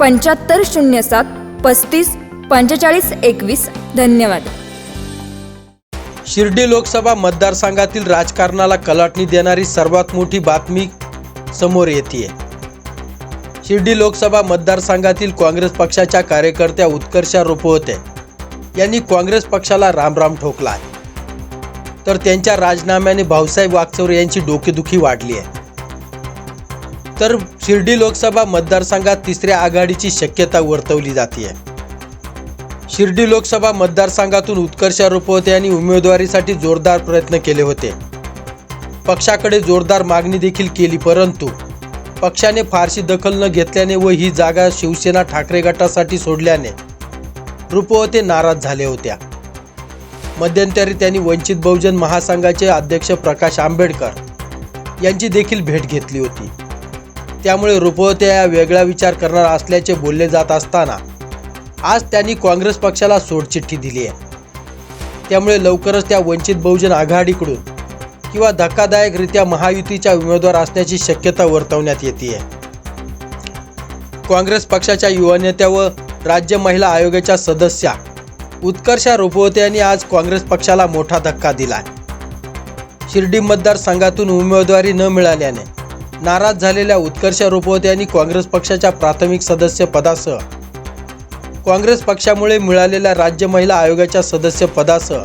पंच्याहत्तर शून्य सात पस्तीस पंचेचाळीस एकवीस. धन्यवाद. शिर्डी लोकसभा मतदारसंघातील राजकारणाला कलाटणी देणारी सर्वात मोठी बातमी समोर येते शिर्डी लोकसभा मतदारसंघातील काँग्रेस पक्षाच्या कार्यकर्त्या उत्कर्षा रुपवते. यांनी काँग्रेस पक्षाला रामराम ठोकला आहे तर त्यांच्या राजीनाम्याने भाऊसाहेब वागचौरे यांची डोकेदुखी वाढली आहे तर शिर्डी लोकसभा मतदारसंघात तिसऱ्या आघाडीची शक्यता वर्तवली जाते शिर्डी लोकसभा मतदारसंघातून उत्कर्ष रुपवते यांनी उमेदवारीसाठी जोरदार प्रयत्न केले होते. पक्षाकडे जोरदार मागणी देखील केली परंतु पक्षाने फारशी दखल न घेतल्याने व ही जागा शिवसेना ठाकरे गटासाठी सोडल्याने रुपवते नाराज झाले होत्या. मध्यंतरी त्यांनी वंचित बहुजन महासंघाचे अध्यक्ष प्रकाश आंबेडकर यांची देखील भेट घेतली होती. त्यामुळे रुपवत्या वेगळा विचार करणार असल्याचे बोलले जात असताना आज त्यांनी काँग्रेस पक्षाला सोडचिठ्ठी दिली आहे. त्यामुळे लवकरच त्या वंचित बहुजन आघाडीकडून किंवा धक्कादायकरित्या महायुतीच्या उमेदवार असण्याची शक्यता वर्तवण्यात येते आहे. काँग्रेस पक्षाच्या युवा नेत्या व राज्य महिला आयोगाच्या सदस्या उत्कर्षा रुपवते यांनी आज काँग्रेस पक्षाला मोठा धक्का दिला शिर्डी मतदारसंघातून उमेदवारी न मिळाल्याने नाराज झालेल्या उत्कर्ष रुपवते यांनी काँग्रेस पक्षाच्या प्राथमिक सदस्य पदासह. काँग्रेस पक्षामुळे मिळालेल्या राज्य महिला आयोगाच्या सदस्य पदासह.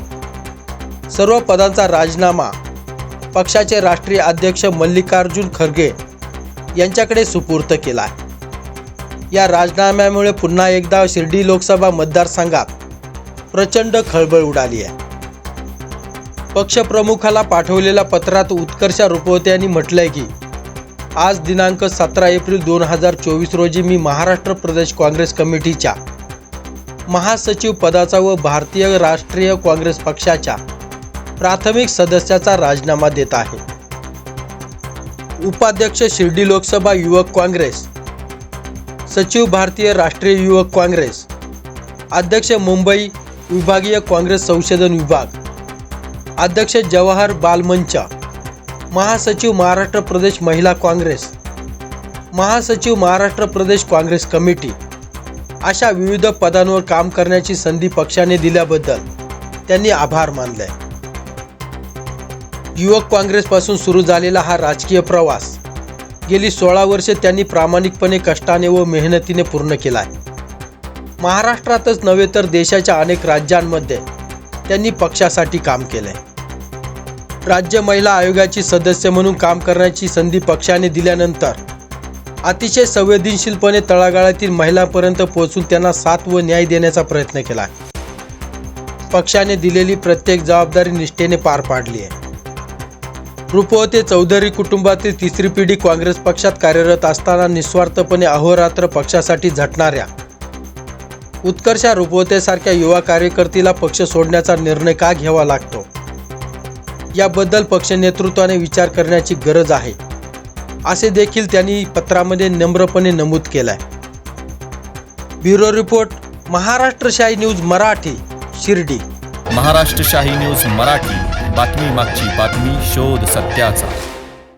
सर्व पदांचा राजीनामा. पक्षाचे राष्ट्रीय अध्यक्ष मल्लिकार्जुन खरगे यांच्याकडे सुपूर्त केला आहे या राजीनाम्यामुळे पुन्हा एकदा शिर्डी लोकसभा मतदारसंघात प्रचंड खळबळ उडाली आहे. पक्षप्रमुखाला पाठवलेल्या पत्रात उत्कर्षा रुपवते यांनी म्हटलंय की आज दिनांक सतरा एप्रिल दोन हजार चोवीस रोजी मी महाराष्ट्र प्रदेश काँग्रेस कमिटीच्या महासचिव पदाचा व भारतीय राष्ट्रीय काँग्रेस पक्षाच्या प्राथमिक सदस्याचा राजीनामा देत आहे. उपाध्यक्ष शिर्डी लोकसभा युवक काँग्रेस सचिव भारतीय राष्ट्रीय युवक काँग्रेस अध्यक्ष मुंबई विभागीय काँग्रेस संशोधन विभाग अध्यक्ष जवाहर बालमंच महासचिव महाराष्ट्र प्रदेश महिला काँग्रेस महासचिव महाराष्ट्र प्रदेश काँग्रेस कमिटी अशा विविध पदांवर काम करण्याची संधी पक्षाने दिल्याबद्दल त्यांनी आभार मानले युवक काँग्रेसपासून सुरू झालेला हा राजकीय प्रवास गेली सोळा वर्षे त्यांनी प्रामाणिकपणे कष्टाने व मेहनतीने पूर्ण केला आहे महाराष्ट्रातच नव्हे तर देशाच्या अनेक राज्यांमध्ये त्यांनी पक्षासाठी काम केलंय. राज्य महिला आयोगाची सदस्य म्हणून काम करण्याची संधी पक्षाने दिल्यानंतर अतिशय संवेदनशीलपणे तळागाळातील महिलांपर्यंत पोहोचून त्यांना साथ व न्याय देण्याचा प्रयत्न केला. पक्षाने दिलेली प्रत्येक जबाबदारी निष्ठेने पार पाडली आहे. रुपवते चौधरी कुटुंबातील तिसरी पिढी काँग्रेस पक्षात कार्यरत असताना निस्वार्थपणे अहोरात्र पक्षासाठी झटणाऱ्या उत्कर्षा रुपवतेसारख्या युवा कार्यकर्तीला पक्ष सोडण्याचा निर्णय का घ्यावा लागतो? याबद्दल पक्ष नेतृत्वाने विचार करण्याची गरज आहे. असे देखील त्यांनी पत्रामध्ये नम्रपणे नमूद केलाय. Bureau report Maharashtrashahi news Marathi Shirdi. Maharashtrashahi news Marathi बातमी मागची बातमी शोध सत्याचा.